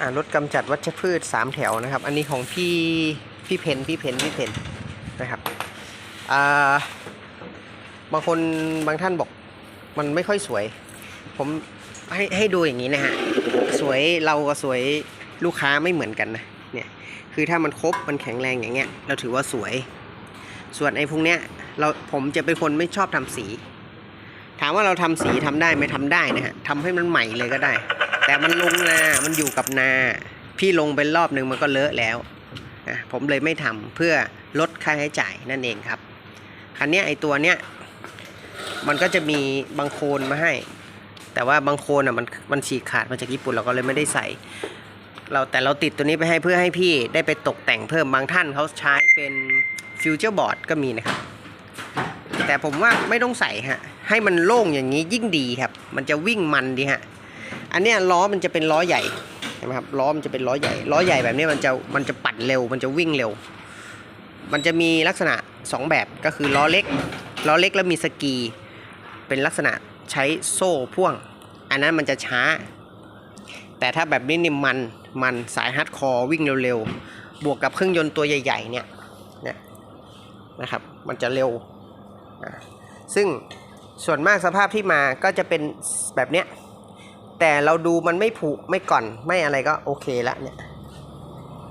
อ่ารถกำจัดวัชพืชสามแถวนะครับ อันนี้ของพี่พี่เพนพี่เพนพี่เพนนะครับอ่าบางคนบางท่านบอกมันไม่ค่อยสวย ผมให้ให้ดูอย่างนี้นะฮะสวยเรากับสวยลูกค้าไม่เหมือนกันนะเนี่ยคือถ้ามันครบมันแข็งแรงอย่างเงี้ย เราถือว่าสวย ส่วนไอ้พวกเนี้ยเราผมจะเป็นคนไม่ชอบทำสี ถามว่าเราทำสีทำได้ไหมทำได้นะฮะทำให้มันใหม่เลยก็ได้ แต่มันลงนา มันอยู่กับนา พี่ลงไปรอบหนึ่งมันก็เลอะแล้วนะผมเลยไม่ทำเพื่อลดค่าใช้จ่ายนั่นเองครับ คันเนี้ยไอตัวเนี้ยมันก็จะมีบางโคนมาให้ แต่ว่าบางโคนอะมันมันฉีกขาดมาจากญี่ปุ่นเราก็เลยไม่ได้ใส่ เราแต่เราติดตัวนี้ไปให้เพื่อให้พี่ได้ไปตกแต่งเพิ่มบางท่านเขาใช้เป็นฟิวเจอร์บอร์ดก็มีนะครับ แต่ผมว่าไม่ต้องใส่ฮะให้มันโล่งอย่างนี้ยิ่งดีครับ มันจะวิ่งมันดีฮะ อันเนี้ยล้อมันจะเป็นล้อใหญ่เห็นไหมครับล้อมันจะเป็นล้อใหญ่ล้อใหญ่แบบนี้มันจะมันจะปั่นเร็ว มันจะวิ่งเร็ว มันจะมีลักษณะ 2 แบบก็คือล้อเล็กล้อเล็กแล้วมีสกี เป็นลักษณะใช้โซ่พ่วง อันนั้นมันจะช้า แต่ถ้าแบบนี้นี่มันมันสายฮาร์ดคอร์วิ่งเร็วๆ บวกกับเครื่องยนต์ตัวใหญ่ ๆ เนี่ยเนี่ยนะครับมันจะเร็ว ซึ่งส่วนมากสภาพที่มาก็จะเป็นแบบเนี้ย แต่เราดูมันไม่ผุไม่ก่อนไม่อะไรก็โอเคแล้วเนี่ย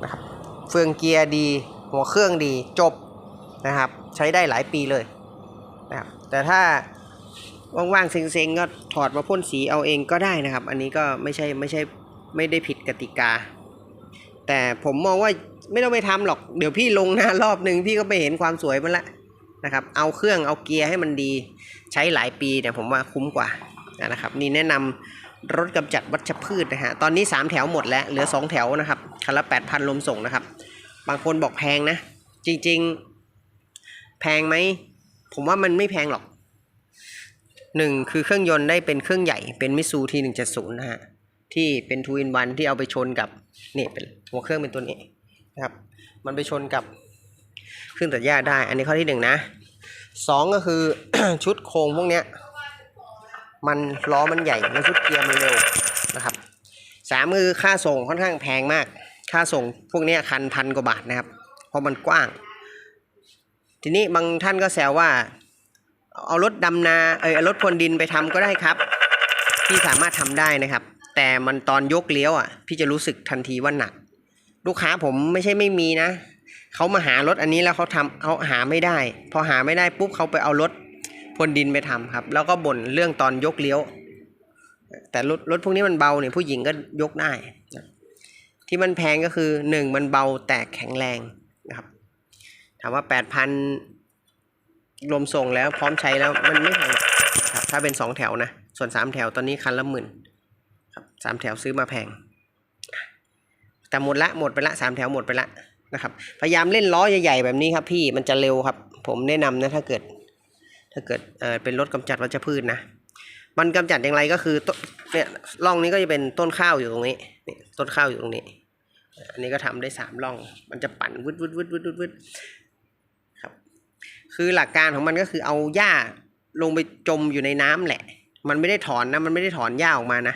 นะครับเฟืองเกียร์ดี หัวเครื่องดีจบนะครับ ใช้ได้หลายปีเลยนะครับแต่ถ้าว่างๆเซ็งๆก็ถอดมาพ่นสีเอาเองก็ได้นะครับ อันนี้ก็ไม่ใช่ไม่ใช่ไม่ได้ผิดกติกา แต่ผมมองว่าไม่ต้องไปทำหรอกเดี๋ยวพี่ลงหน้ารอบหนึ่งพี่ก็ไปเห็นความสวยมันละนะครับเอาเครื่องเอาเกียร์ให้มันดี ใช้หลายปีเนี่ยผมว่าคุ้มกว่านะครับ นี่แนะนำ รถกำจัดวัชพืชนะฮะตอนนี้ 3 แถวหมดแล้วเหลือ 2 แถวนะครับคันละ8,000ลมส่งนะครับ บางคนบอกแพงนะ จริงๆ แพงไหม ผมว่ามันไม่แพงหรอกหนึ่งคือเครื่องยนต์ได้เป็นเครื่องใหญ่เป็นมิซูทีหนึ่งเจ็ดศูนย์นะฮะที่เป็นทูอินวันที่เอาไปชนกับนี่เป็นหัวเครื่องเป็นตัวนี้นะครับ มันไปชนกับเครื่องตัดหญ้าได้ อันนี้ข้อที่หนึ่งนะสองก็คือชุดโครงพวกเนี้ย มันล้อมันใหญ่แล้วชุดเกียร์มันเร็วนะครับสามคือค่าส่งค่อนข้างแพงมาก ค่าส่งพวกนี้คันพันกว่าบาทนะครับ เพราะมันกว้าง ทีนี้บางท่านก็แซวว่า เอารถดำนาเออเอารถพรวนดินไปทำก็ได้ครับ พี่สามารถทำได้นะครับ แต่มันตอนยกเลี้ยวอะ พี่จะรู้สึกทันทีว่าหนัก ลูกค้าผมไม่ใช่ไม่มีนะเขามาหารถอันนี้แล้วเขาทำเขาหาไม่ได้ พอหาไม่ได้ปุ๊บเขาไปเอารถ พรวนดินไปทำครับ แล้วก็บ่นเรื่องตอนยกเลี้ยว แต่รถรถพวกนี้มันเบาเนี่ยผู้หญิงก็ยกได้นะที่มันแพงก็คือหนึ่งมันเบาแต่แข็งแรงนะครับ ถามว่าแปดพันรวมส่งแล้วพร้อมใช้แล้วมันไม่แพงครับถ้าเป็นสองแถวนะ ส่วนสามแถวตอนนี้คันละหมื่นครับสามแถวซื้อมาแพง แต่หมดละหมดไปละสามแถวหมดไปละนะครับ พยายามเล่นล้อใหญ่ๆแบบนี้ครับพี่มันจะเร็วครับ ผมแนะนำนะถ้าเกิด ถ้าเกิดเออเป็นรถกำจัดวัชพืชนะ มันกำจัดอย่างไรก็คือต้นเนี่ยร่องนี้ก็จะเป็นต้นข้าวอยู่ตรงนี้นี่ต้นข้าวอยู่ตรงนี้ อันนี้ก็ทำได้สามร่อง มันจะปั่นวึดวึดวึดวึดวึดวึดครับ คือหลักการของมันก็คือเอาหญ้าลงไปจมอยู่ในน้ำแหละ มันไม่ได้ถอนนะ มันไม่ได้ถอนหญ้าออกมานะ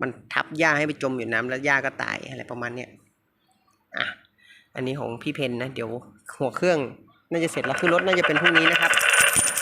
มันทับหญ้าให้ไปจมอยู่น้ำแล้วหญ้าก็ตายอะไรประมาณเนี้ยอะอันนี้ของพี่เพนนะ เดี๋ยวหัวเครื่องน่าจะเสร็จแล้วคือรถน่าจะเป็นพรุ่งนี้นะครับ